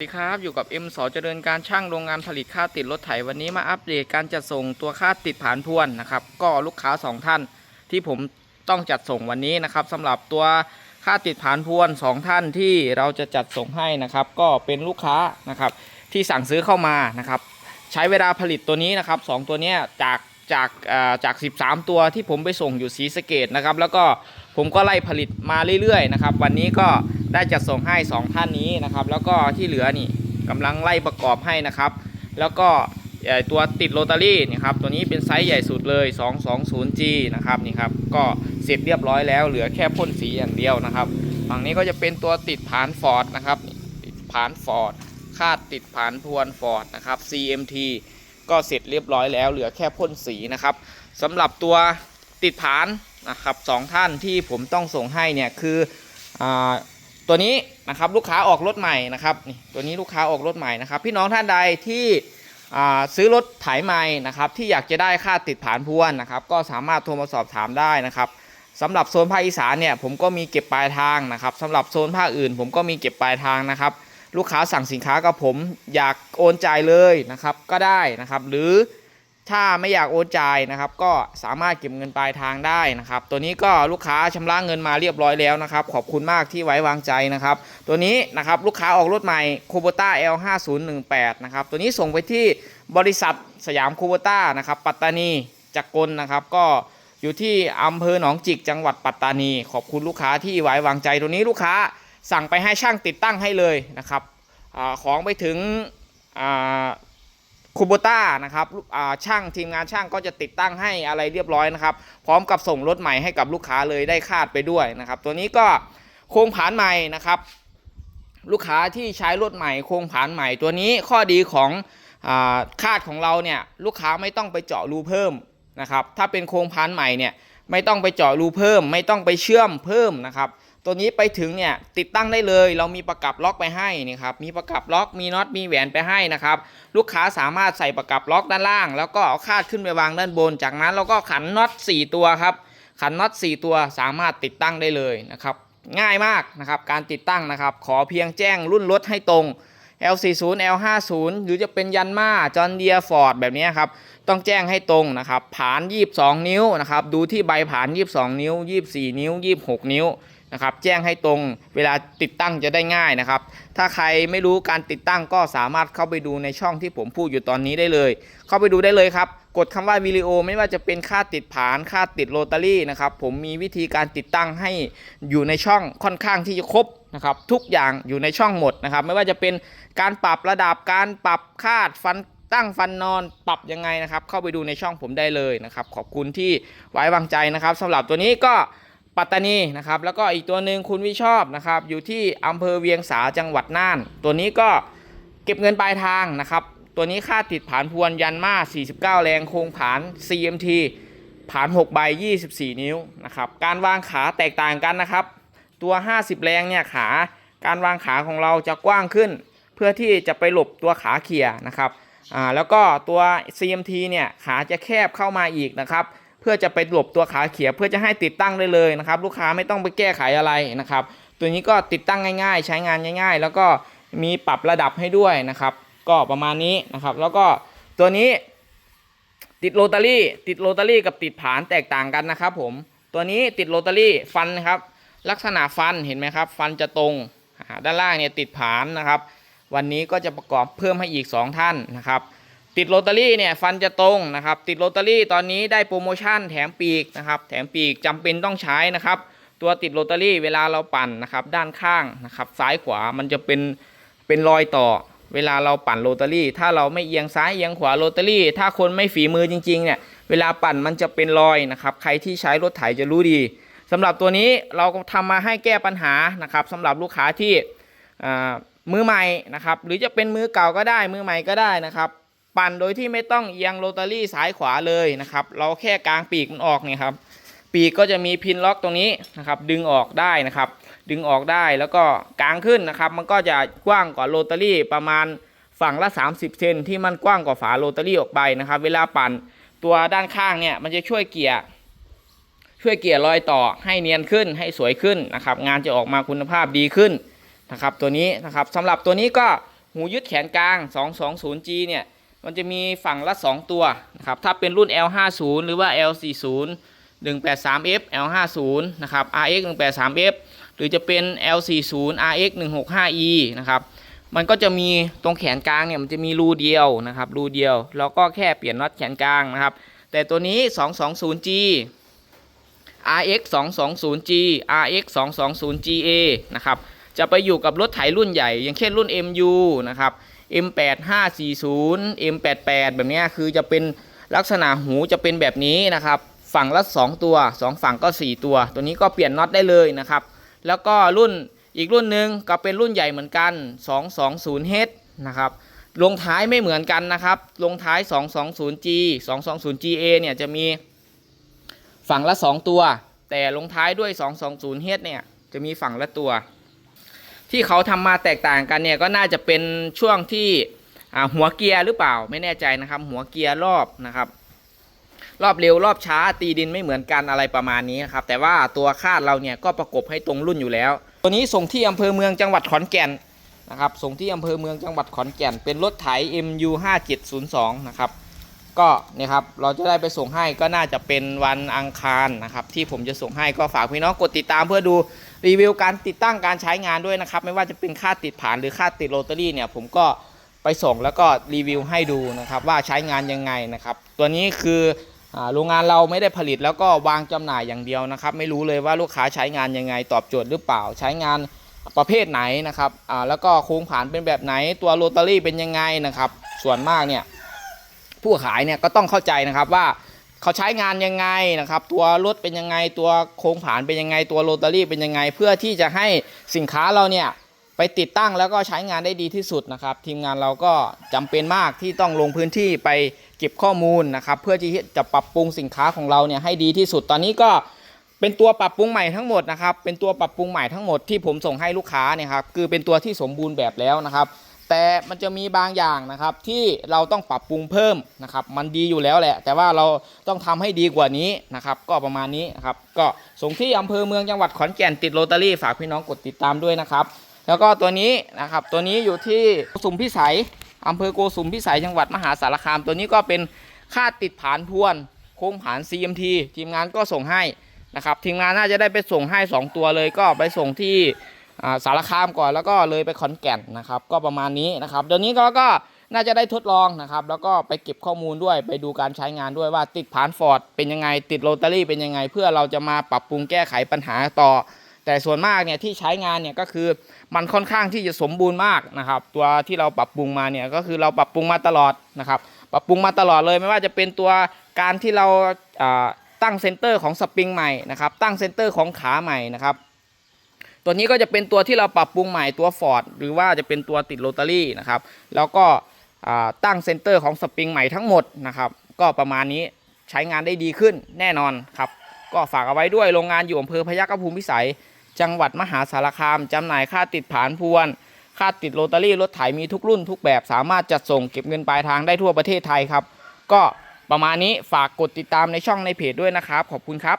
สวัสดีครับ อยู่กับ M สเจริญการช่างโรงงานผลิตค่าติดรถไถวันนี้มาอัปเดตการจัดส่งตัวค่าติดผ่านพวนนะครับ ก็ลูกค้า 2 ท่านที่ผมต้องจัดส่งวันนี้นะครับสำหรับตัวค่าติดผ่านพวน 2 ท่านที่เราจะจัดส่งให้นะครับ ก็เป็นลูกค้านะครับที่สั่งซื้อเข้ามานะครับ ใช้เวลาผลิตตัวนี้นะครับสองตัวเนี้ยจากจากอ่อจาก 13 ตัวที่ผมไปส่งอยู่ศรีสเกดนะครับแล้วก็ผมก็ไล่ผลิตมาเรื่อยๆนะครับ วันนี้ก็ ได้จัดส่งให้ 2 ท่านนี้นะครับ แล้วก็ที่เหลือนี่กำลังไล่ประกอบให้นะครับ แล้วก็ตัวติดโรตารี่นี่ครับตัวนี้เป็นไซส์ใหญ่สุดเลย 220G นะครับนี่ครับก็เสร็จเรียบร้อยแล้วเหลือแค่พ่นสีอย่างเดียวนะครับฝั่งนี้ก็จะเป็นตัวติดผานฟอร์ดนะครับติดผานฟอร์ดคาดติดผานพวนฟอร์ดนะครับ CMT ก็เสร็จเรียบร้อยแล้ว เหลือแค่พ่นสีนะครับสำหรับตัวติดผานนะครับสองท่านที่ผมต้องส่งให้เนี่ยคืออ ตัวนี้นะครับลูกค้าออกรถใหม่นะครับนี่ตัวนี้ลูกค้าออกรถใหม่นะครับ พี่น้องท่านใดที่ซื้อรถไถใหม่นะครับที่อยากจะได้ค่าติดผานพวนนะครับ ก็สามารถโทรมาสอบถามได้นะครับสำหรับโซนภาคอีสานเนี่ยผมก็มีเก็บปลายทางนะครับสำหรับโซนภาคอื่น ผมก็มีเก็บปลายทางนะครับ ลูกค้าสั่งสินค้ากับผมอยากโอนจ่ายเลยนะครับก็ได้นะครับ หรือ ถ้าไม่อยากโอนจ่ายนะครับ ก็สามารถเก็บเงินปลายทางได้นะครับ ตัวนี้ก็ลูกค้าชำระเงินมาเรียบร้อยแล้วนะครับ ขอบคุณมากที่ไว้วางใจนะครับ ตัวนี้นะครับลูกค้าออกรถใหม่ Kubota L5018 นะครับ ตัวนี้ส่งไปที่บริษัทสยามคูโบต้านะครับ ปัตตานีจักรกลนะครับ ก็อยู่ที่อำเภอหนองจิกจังหวัดปัตตานี ขอบคุณลูกค้าที่ไว้วางใจ ตัวนี้ลูกค้าสั่งไปให้ช่างติดตั้งให้เลยนะครับอของไปถึง คูโบต้านะครับช่างทีมงานช่างก็จะติดตั้งให้อะไรเรียบร้อยนะครับ พร้อมกับส่งรถใหม่ให้กับลูกค้าเลยได้คาดไปด้วยนะครับ ตัวนี้ก็โครงผานใหม่นะครับ ลูกค้าที่ใช้รถใหม่โครงผานใหม่ตัวนี้ข้อดีของคาดของเราเนี่ยลูกค้าไม่ต้องไปเจาะรูเพิ่มนะครับ ถ้าเป็นโครงผานใหม่เนี่ยไม่ต้องไปเจาะรูเพิ่ม ไม่ต้องไปเชื่อมเพิ่มนะครับ ตัวนี้ไปถึงเนี่ยติดตั้งได้เลย เรามีประกับล็อกไปให้นี่ครับมีประกับล็อกมีน็อตมีแหวนไปให้นะครับลูกค้าสามารถใส่ประกับล็อกด้านล่าง แล้วก็เอาคาดขึ้นไปวางด้านบน จากนั้นเราก็ขันน็อต4 ตัวครับขันน็อต4 ตัวสามารถติดตั้งได้เลยนะครับง่ายมากนะครับการติดตั้งนะครับขอเพียงแจ้งรุ่นรถให้ตรง L40 L50 หรือจะเป็นยันมาจอนเดียฟอร์ดแบบนี้ครับต้องแจ้งให้ตรงนะครับ ผาน 22 นิ้วนะครับดูที่ใบผาน 22 นิ้ว 24 นิ้ว 26 นิ้ว นะครับ แจ้งให้ตรงเวลาติดตั้งจะได้ง่ายนะครับ ถ้าใครไม่รู้การติดตั้งก็สามารถเข้าไปดูในช่องที่ผมพูดอยู่ตอนนี้ได้เลย เข้าไปดูได้เลยครับ กดคำว่าวิดีโอไม่ว่าจะเป็นค่าติดผานค่าติดโรตารี่นะครับ ผมมีวิธีการติดตั้งให้อยู่ในช่องค่อนข้างที่จะครบนะครับ ทุกอย่างอยู่ในช่องหมดนะครับ ไม่ว่าจะเป็นการปรับระดับการปรับคาดฟันตั้งฟันนอนปรับยังไงนะครับ เข้าไปดูในช่องผมได้เลยนะครับ ขอบคุณที่ไว้วางใจนะครับสำหรับตัวนี้ก็ ปัตตานีนะครับแล้วก็อีกตัวหนึ่งคุณวิชอบนะครับอยู่ที่อำเภอเวียงสาจังหวัดน่าน ตัวนี้ก็เก็บเงินปลายทางนะครับตัวนี้ค่าติดผานพวนยันมา 49 แรงโครงผาน CMT ผาน 6 ใบ 24 นิ้วนะครับการวางขาแตกต่างกันนะครับ ตัว 50 แรงเนี่ยขา การวางขาของเราจะกว้างขึ้น เพื่อที่จะไปหลบตัวขาเขี่ยนะครับอ่าแล้วก็ตัว CMT เนี่ยขาจะแคบเข้ามาอีกนะครับ เพื่อจะไปหลบตัวขาเขี่ยเพื่อจะให้ติดตั้งได้เลยนะครับ ลูกค้าไม่ต้องไปแก้ไขอะไรนะครับ ตัวนี้ก็ติดตั้งง่ายๆ ใช้งานง่าย ๆ แล้วก็มีปรับระดับให้ด้วยนะครับ ก็ประมาณนี้นะครับ แล้วก็ตัวนี้ ติดโรตารี่ ติดโรตารี่กับติดผานแตกต่างกันนะครับ ผม ตัวนี้ติดโรตารี่ฟันนะครับ ลักษณะฟันเห็นไหมครับ ฟันจะตรงด้านล่างเนี่ยติดผานนะครับ วันนี้ก็จะประกอบเพิ่มให้อีก 2 ท่านนะครับ ติดโรตารี่เนี่ยฟันจะตรงนะครับ ติดโรตารี่ตอนนี้ได้โปรโมชั่นแถมปีกนะครับแถมปีกจำเป็นต้องใช้นะครับ ตัวติดโรตารี่เวลาเราปั่นนะครับ ด้านข้างนะครับ ซ้ายขวามันจะเป็นเป็นรอยต่อ เวลาเราปั่นโรตารี่ ถ้าเราไม่เอียงซ้ายเอียงขวาโรตารี่ ถ้าคนไม่ฝีมือจริงๆเนี่ยเวลาปั่นมันจะเป็นรอยนะครับ ใครที่ใช้รถไถจะรู้ดีสำหรับตัวนี้เราก็ทำมาให้แก้ปัญหานะครับสำหรับลูกค้าที่มือใหม่นะครับ หรือจะเป็นมือเก่าก็ได้มือใหม่ก็ได้นะครับ ปั่นโดยที่ไม่ต้องเอียงโรตารี่ซ้ายขวาเลยนะครับ เราแค่กางปีกมันออกเนี่ยครับ ปีกก็จะมีพินล็อกตรงนี้นะครับ ดึงออกได้นะครับ ดึงออกได้แล้วก็กางขึ้นนะครับ มันก็จะกว้างกว่าโรตารี่ประมาณฝั่งละ 30 เซนที่มันกว้างกว่าฝาโรตารี่ออกไปนะครับ เวลาปั่นตัวด้านข้างเนี่ยมันจะช่วยเกี่ยช่วยเกี่ยรอยต่อให้เนียนขึ้นให้สวยขึ้นนะครับ งานจะออกมาคุณภาพดีขึ้นนะครับ ตัวนี้นะครับสำหรับตัวนี้ก็หูยึดแขนกลาง 220G เนี่ย มันจะมีฝั่งละ 2 ตัวนะครับถ้าเป็นรุ่น L50 หรือว่า L40 183F L50 นะครับ RX 183F หรือจะเป็น L40 RX 165E นะครับมันก็จะมีตรงแขนกลางเนี่ยมันจะมีรูเดียวนะครับรูเดียวแล้วก็แค่เปลี่ยนน็อตแขนกลางนะครับ แต่ตัวนี้ 220G RX 220G RX 220GA นะครับจะไปอยู่กับรถไถรุ่นใหญ่ อย่างเช่นรุ่น MU นะครับ M8540 M88 แบบนี้คือจะเป็นลักษณะหูจะเป็นแบบนี้นะครับ ฝั่งละ 2 ตัว 2 ฝั่งก็ 4 ตัว ตัวนี้ก็เปลี่ยนน็อตได้เลยนะครับ แล้วก็รุ่นอีกรุ่นหนึ่งก็เป็นรุ่นใหญ่เหมือนกัน 220H นะครับลงท้ายไม่เหมือนกันนะครับลงท้าย 220G 220GA เนี่ยจะมีฝั่งละ 2 ตัว แต่ลงท้ายด้วย 220H เนี่ยจะมีฝั่งละตัว ที่เขาทำมาแตกต่างกันเนี่ยก็น่าจะเป็นช่วงที่หัวเกียร์หรือเปล่าไม่แน่ใจนะครับ หัวเกียร์รอบนะครับ รอบเร็วรอบช้าตีดินไม่เหมือนกันอะไรประมาณนี้นะครับแต่ว่าตัวคาดเราเนี่ยก็ประกบให้ตรงรุ่นอยู่แล้ว ตัวนี้ส่งที่อำเภอเมืองจังหวัดขอนแก่นนะครับส่งที่อำเภอเมืองจังหวัดขอนแก่น เป็นรถไถ MU 5702นะครับ ก็เนี่ยครับเราจะได้ไปส่งให้ก็น่าจะเป็นวันอังคารนะครับ ที่ผมจะส่งให้ก็ฝากพี่น้องกดติดตามเพื่อดูรีวิวการติดตั้งการใช้งานด้วยนะครับ ไม่ว่าจะเป็นค่าติดผ่านหรือค่าติดโรตารี่เนี่ยผมก็ไปส่งแล้วก็รีวิวให้ดูนะครับ ว่าใช้งานยังไงนะครับ ตัวนี้คือโรงงานเราไม่ได้ผลิตแล้วก็วางจำหน่ายอย่างเดียวนะครับ ไม่รู้เลยว่าลูกค้าใช้งานยังไง ตอบโจทย์หรือเปล่าใช้งานประเภทไหนนะครับแล้วก็โครงผ่านเป็นแบบไหนตัวโรตารี่เป็นยังไงนะครับ ส่วนมากเนี่ย ผู้ขายเนี่ยก็ต้องเข้าใจนะครับว่าเขาใช้งานยังไงนะครับ ตัวรถเป็นยังไงตัวโครงผานเป็นยังไงตัวโรตารี่เป็นยังไง เพื่อที่จะให้สินค้าเราเนี่ยไปติดตั้งแล้วก็ใช้งานได้ดีที่สุดนะครับ ทีมงานเราก็จำเป็นมากที่ต้องลงพื้นที่ไปเก็บข้อมูลนะครับ เพื่อที่จะปรับปรุงสินค้าของเราเนี่ยให้ดีที่สุดตอนนี้ก็เป็นตัวปรับปรุงใหม่ทั้งหมดนะครับ เป็นตัวปรับปรุงใหม่ทั้งหมดที่ผมส่งให้ลูกค้าเนี่ยครับ คือเป็นตัวที่สมบูรณ์แบบแล้วนะครับ แต่มันจะมีบางอย่างนะครับที่เราต้องปรับปรุงเพิ่มนะครับ มันดีอยู่แล้วแหละ แต่ว่าเราต้องทำให้ดีกว่านี้นะครับ ก็ประมาณนี้นะครับ ก็ส่งที่อำเภอเมืองจังหวัดขอนแก่นติดโรตารี่ฝากพี่น้องกดติดตามด้วยนะครับ แล้วก็ตัวนี้นะครับ ตัวนี้อยู่ที่โกสุมพิสัยอำเภอโกสุมพิสัยจังหวัดมหาสารคาม ตัวนี้ก็เป็นค่าติดผานพวน โค้งผาน CMT ทีมงานก็ส่งให้นะครับ ทีมงานน่าจะได้ไปส่งให้ 2 ตัวเลยก็ไปส่งที่ สารคามก่อนแล้วก็เลยไปขอนแก่นนะครับก็ประมาณนี้นะครับเดี๋ยวนี้ก็ก็น่าจะได้ทดลองนะครับ แล้วก็ไปเก็บข้อมูลด้วยไปดูการใช้งานด้วยว่าติดผานฟอร์ดเป็นยังไง ติดโรตารี่เป็นยังไง เพื่อเราจะมาปรับปรุงแก้ไขปัญหาต่อ แต่ส่วนมากเนี่ยที่ใช้งานเนี่ยก็คือมันค่อนข้างที่จะสมบูรณ์มากนะครับ ตัวที่เราปรับปรุงมาเนี่ยก็คือเราปรับปรุงมาตลอดนะครับ ปรับปรุงมาตลอดเลยไม่ว่าจะเป็นตัวการที่เราอ่าตั้งเซนเตอร์ของสปริงใหม่นะครับตั้งเซนเตอร์ของขาใหม่นะครับ ตัวนี้ก็จะเป็นตัวที่เราปรับปรุงใหม่ตัว Ford หรือว่าจะเป็นตัวติดโรตารี่นะครับแล้วก็ตั้งเซนเตอร์ของสปริงใหม่ทั้งหมดนะครับก็ประมาณนี้ใช้งานได้ดีขึ้นแน่นอนครับก็ฝากเอาไว้ด้วยโรงงานอยู่อำเภอพยัคฆภูมิพิสัย จังหวัดมหาสารคามจำหน่ายค่าติดผานพวนค่าติดโรตารี่รถไถมีทุกรุ่นทุกแบบสามารถจัดส่งเก็บเงินปลายทางได้ทั่วประเทศไทยครับ ก็ประมาณนี้ฝากกดติดตามในช่องในเพจด้วยนะครับ ขอบคุณครับ